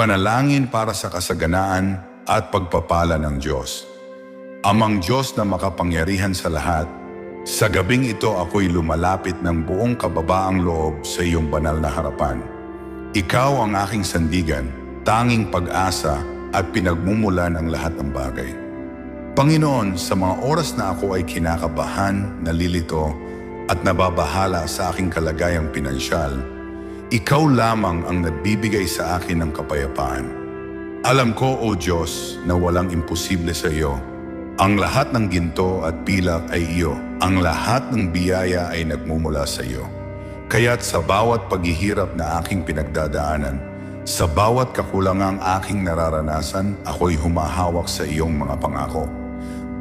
Panalangin para sa kasaganaan at pagpapala ng Diyos. Amang Diyos na makapangyarihan sa lahat, sa gabing ito ako'y lumalapit ng buong kababaang loob sa iyong banal na harapan. Ikaw ang aking sandigan, tanging pag-asa at pinagmumula ng lahat ng bagay. Panginoon, sa mga oras na ako ay kinakabahan, nalilito, at nababahala sa aking kalagayang pinansyal, ikaw lamang ang nagbibigay sa akin ng kapayapaan. Alam ko, O Diyos, na walang imposible sa iyo. Ang lahat ng ginto at pilak ay iyo. Ang lahat ng biyaya ay nagmumula sa iyo. Kaya't sa bawat paghihirap na aking pinagdadaanan, sa bawat kakulangang aking nararanasan, ako'y humahawak sa iyong mga pangako.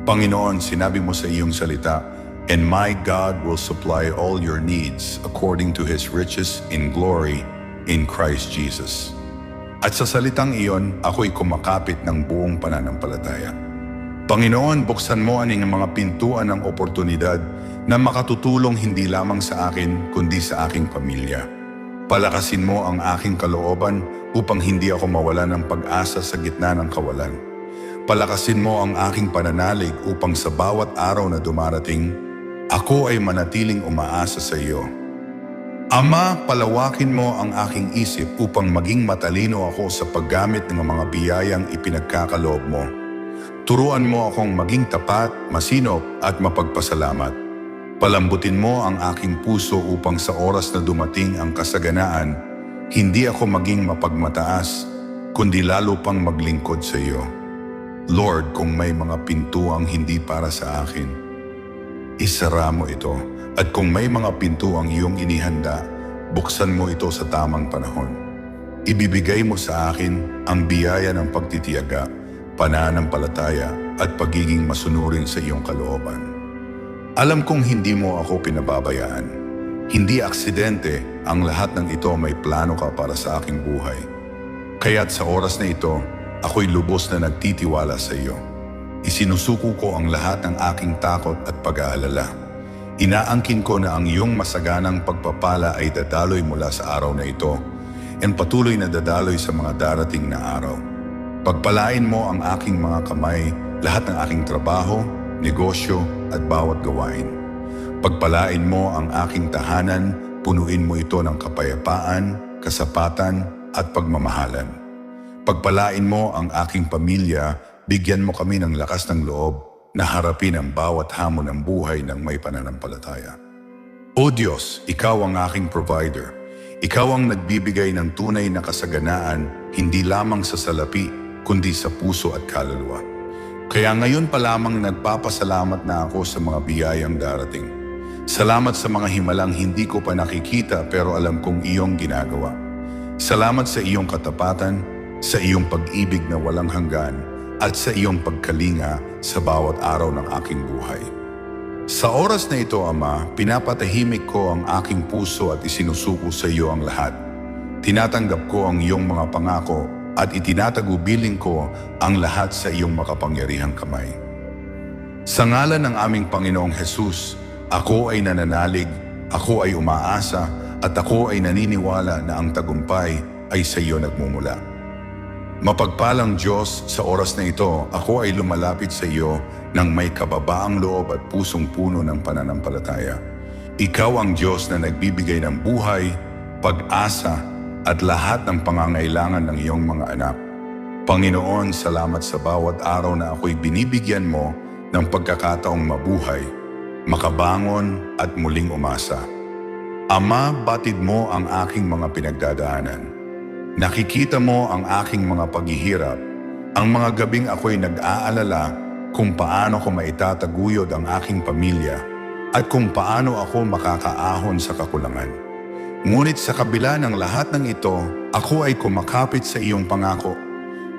Panginoon, sinabi mo sa iyong salita, And my God will supply all your needs according to His riches in glory in Christ Jesus. At sa salitang iyon, ako'y kumakapit ng buong pananampalataya. Panginoon, buksan mo aning mga pintuan ng oportunidad na makatutulong hindi lamang sa akin, kundi sa aking pamilya. Palakasin mo ang aking kalooban upang hindi ako mawala ng pag-asa sa gitna ng kawalan. Palakasin mo ang aking pananalig upang sa bawat araw na dumarating, ako ay manatiling umaasa sa iyo. Ama, palawakin mo ang aking isip upang maging matalino ako sa paggamit ng mga biyayang ipinagkakaloob mo. Turuan mo akong maging tapat, masinop at mapagpasalamat. Palambutin mo ang aking puso upang sa oras na dumating ang kasaganaan, hindi ako maging mapagmataas, kundi lalo pang maglingkod sa iyo. Lord, kung may mga pintuang hindi para sa akin, isara mo ito. At kung may mga pintuang iyong inihanda, buksan mo ito sa tamang panahon. Ibibigay mo sa akin ang biyaya ng pagtitiyaga, pananampalataya at pagiging masunurin sa iyong kalooban. Alam kong hindi mo ako pinababayaan. Hindi aksidente ang lahat ng ito may plano ka para sa aking buhay. Kaya't sa oras na ito, ako'y lubos na nagtitiwala sa iyo. Isinusuko ko ang lahat ng aking takot at pag-aalala. Inaangkin ko na ang iyong masaganang pagpapala ay dadaloy mula sa araw na ito and patuloy na dadaloy sa mga darating na araw. Pagpalain mo ang aking mga kamay, lahat ng aking trabaho, negosyo at bawat gawain. Pagpalain mo ang aking tahanan, punuin mo ito ng kapayapaan, kasapatan at pagmamahalan. Pagpalain mo ang aking pamilya, bigyan mo kami ng lakas ng loob na harapin ang bawat hamon ng buhay ng may pananampalataya. O Diyos, Ikaw ang aking provider. Ikaw ang nagbibigay ng tunay na kasaganaan hindi lamang sa salapi, kundi sa puso at kaluluwa. Kaya ngayon pa lamang nagpapasalamat na ako sa mga biyayang darating. Salamat sa mga himalang hindi ko pa nakikita pero alam kong iyong ginagawa. Salamat sa iyong katapatan, sa iyong pag-ibig na walang hanggan, at sa iyong pagkalinga sa bawat araw ng aking buhay. Sa oras na ito, Ama, pinapatahimik ko ang aking puso at isinusuko sa iyo ang lahat. Tinatanggap ko ang iyong mga pangako at itinatagubiling ko ang lahat sa iyong makapangyarihang kamay. Sa ngalan ng aming Panginoong Hesus, ako ay nananalig, ako ay umaasa, at ako ay naniniwala na ang tagumpay ay sa iyo nagmumula. Mapagpalang Diyos, sa oras na ito, ako ay lumalapit sa iyo ng may kababaang loob at pusong puno ng pananampalataya. Ikaw ang Diyos na nagbibigay ng buhay, pag-asa, at lahat ng pangangailangan ng iyong mga anak. Panginoon, salamat sa bawat araw na ako'y binibigyan mo ng pagkakataong mabuhay, makabangon at muling umasa. Ama, batid mo ang aking mga pinagdadaanan. Nakikita mo ang aking mga paghihirap, ang mga gabing ako'y nag-aalala kung paano ko maitataguyod ang aking pamilya at kung paano ako makakaahon sa kakulangan. Ngunit sa kabila ng lahat ng ito, ako ay kumakapit sa iyong pangako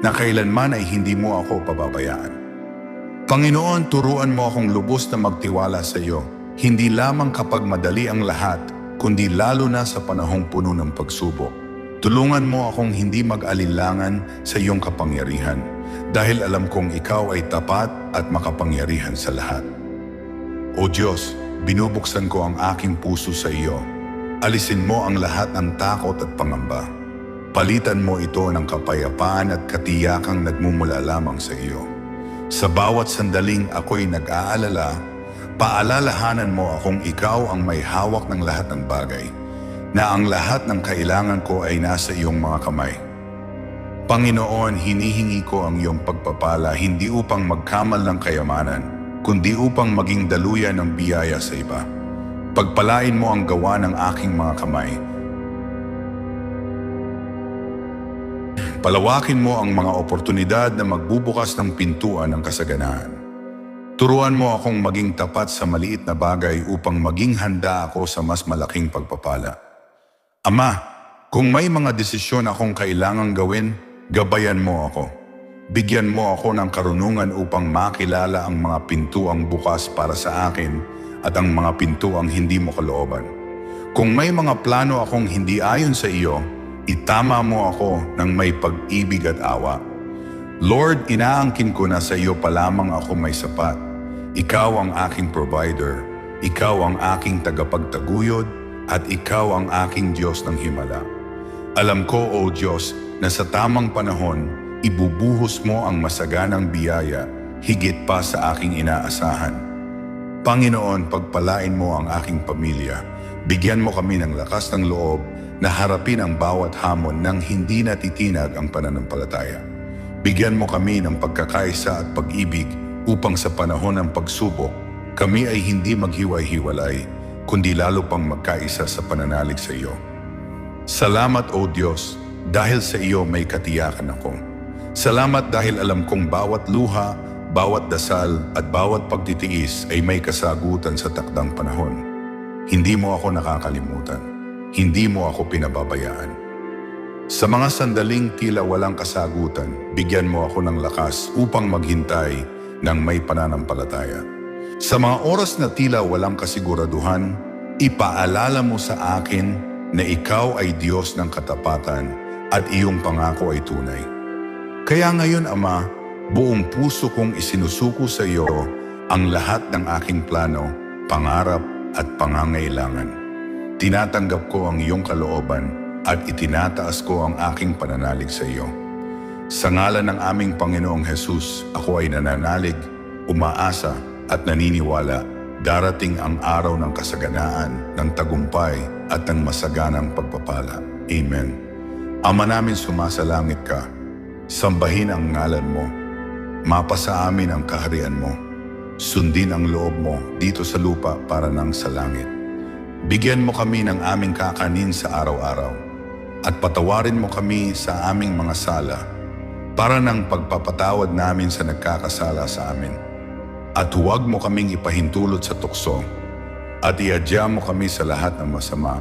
na kailanman ay hindi mo ako pababayaan. Panginoon, turuan mo akong lubos na magtiwala sa iyo, hindi lamang kapag madali ang lahat, kundi lalo na sa panahong puno ng pagsubok. Tulungan mo akong hindi mag-alinlangan sa iyong kapangyarihan dahil alam kong ikaw ay tapat at makapangyarihan sa lahat. O Diyos, binubuksan ko ang aking puso sa iyo. Alisin mo ang lahat ng takot at pangamba. Palitan mo ito ng kapayapaan at katiyakang nagmumula lamang sa iyo. Sa bawat sandaling ako'y nag-aalala, paalalahanan mo akong ikaw ang may hawak ng lahat ng bagay, na ang lahat ng kailangan ko ay nasa iyong mga kamay. Panginoon, hinihingi ko ang iyong pagpapala hindi upang magkamal ng kayamanan, kundi upang maging daluyan ng biyaya sa iba. Pagpalain mo ang gawa ng aking mga kamay. Palawakin mo ang mga oportunidad na magbubukas ng pintuan ng kasaganaan. Turuan mo akong maging tapat sa maliit na bagay upang maging handa ako sa mas malaking pagpapala. Ama, kung may mga desisyon akong kailangang gawin, gabayan mo ako. Bigyan mo ako ng karunungan upang makilala ang mga pintuang bukas para sa akin at ang mga pintuang hindi mo kalooban. Kung may mga plano akong hindi ayon sa iyo, itama mo ako ng may pag-ibig at awa. Lord, inaangkin ko na sa iyo pa lamang ako may sapat. Ikaw ang aking provider, ikaw ang aking tagapagtaguyod, at ikaw ang aking Diyos ng himala. Alam ko, O Diyos, na sa tamang panahon, ibubuhos mo ang masaganang biyaya higit pa sa aking inaasahan. Panginoon, pagpalain mo ang aking pamilya. Bigyan mo kami ng lakas ng loob na harapin ang bawat hamon nang hindi natitinag ang pananampalataya. Bigyan mo kami ng pagkakaisa at pag-ibig upang sa panahon ng pagsubok, kami ay hindi maghiway-hiwalay, kundi lalo pang magkaisa sa pananalig sa iyo. Salamat o Diyos, dahil sa iyo may katiyakan ako. Salamat dahil alam kong bawat luha, bawat dasal at bawat pagtitiis ay may kasagutan sa takdang panahon. Hindi mo ako nakakalimutan. Hindi mo ako pinababayaan. Sa mga sandaling tila walang kasagutan, bigyan mo ako ng lakas upang maghintay ng may pananampalataya. Sa mga oras na tila walang kasiguraduhan, ipaalala mo sa akin na ikaw ay Diyos ng katapatan at iyong pangako ay tunay. Kaya ngayon, Ama, buong puso kong isinusuko sa iyo ang lahat ng aking plano, pangarap at pangangailangan. Tinatanggap ko ang iyong kalooban at itinataas ko ang aking pananalig sa iyo. Sa ngalan ng aming Panginoong Hesus, ako ay nananalig, umaasa at naniniwala darating ang araw ng kasaganaan, ng tagumpay at ng masaganang pagpapala. Amen. Ama namin sumasalangit ka, sambahin ang ngalan mo, mapasa amin ang kaharian mo, sundin ang loob mo dito sa lupa para nang sa langit. Bigyan mo kami ng aming kakanin sa araw-araw at patawarin mo kami sa aming mga sala para ng pagpapatawad namin sa nagkakasala sa amin. At huwag mo kaming ipahintulot sa tukso at iadya mo kami sa lahat ng masama.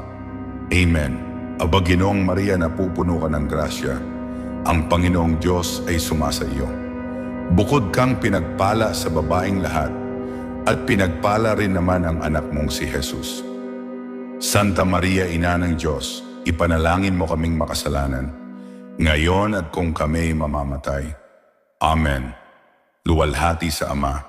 Amen. Aba Ginoong Maria na pupuno ka ng grasya, ang Panginoong Diyos ay sumasa iyo. Bukod kang pinagpala sa babaeng lahat, at pinagpala rin naman ang anak mong si Jesus. Santa Maria, Ina ng Diyos, ipanalangin mo kaming makasalanan, ngayon at kung kami mamamatay. Amen. Luwalhati sa Ama,